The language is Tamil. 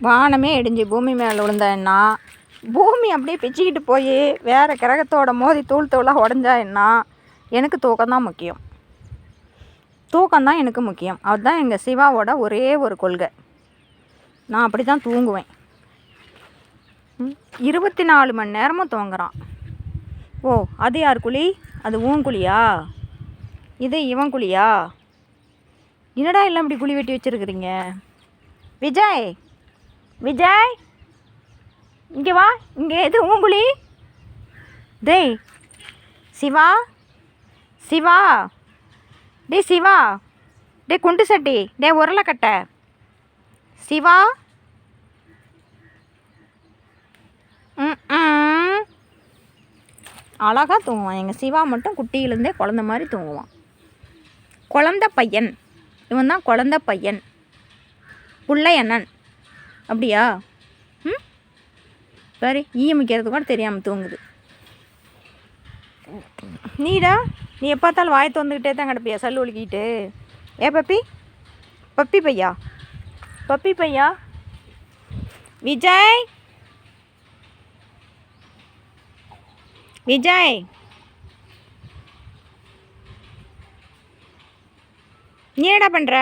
வானமே இடிஞ்சு பூமி மேலே விழுந்தா பூமி அப்படியே பிச்சுக்கிட்டு போய் வேறு கிரகத்தோட மோதி தூள் தூளாக உடஞ்சா என்ன? எனக்கு தூக்கம்தான் முக்கியம். தூக்கம்தான் எனக்கு முக்கியம். அதுதான் எங்கள் சிவாவோட ஒரே ஒரு கொள்கை. நான் அப்படி தான் தூங்குவேன் இருபத்தி நாலு மணி நேரமும் தூங்குறான். ஓ அது யார் குழி? அது ஊன் குழியா? இது இவன் குழியா? என்னடா எல்லாம் இப்படி குழி வெட்டி வச்சிருக்கிறீங்க? விஜய்! விஜய் இங்கே வா இங்கே எது ஊங்குழி டேய் சிவா சிவா டே சிவா டே குண்டு சட்டி டே உருளைக்கட்டை சிவா? ம் தூங்குவான். எங்கள் சிவா மட்டும் குட்டியிலேருந்தே குழந்த மாதிரி தூங்குவான். குழந்த பையன். இவன் தான் குழந்த பையன். புள்ளையண்ணன். அப்படியா? ம்? சரி ஈயமிக்கிறது கூட தெரியாமல் தூங்குது. நீடா நீ எப்பாத்தாலும் வாய் தந்துக்கிட்டே தான் கிடப்பியா? சல்லு ஒழுக்கிட்டு ஏ பப்பி? பப்பி பையா? பப்பி பையா? விஜய்? விஜய்? நீ என்னடா பண்ணுற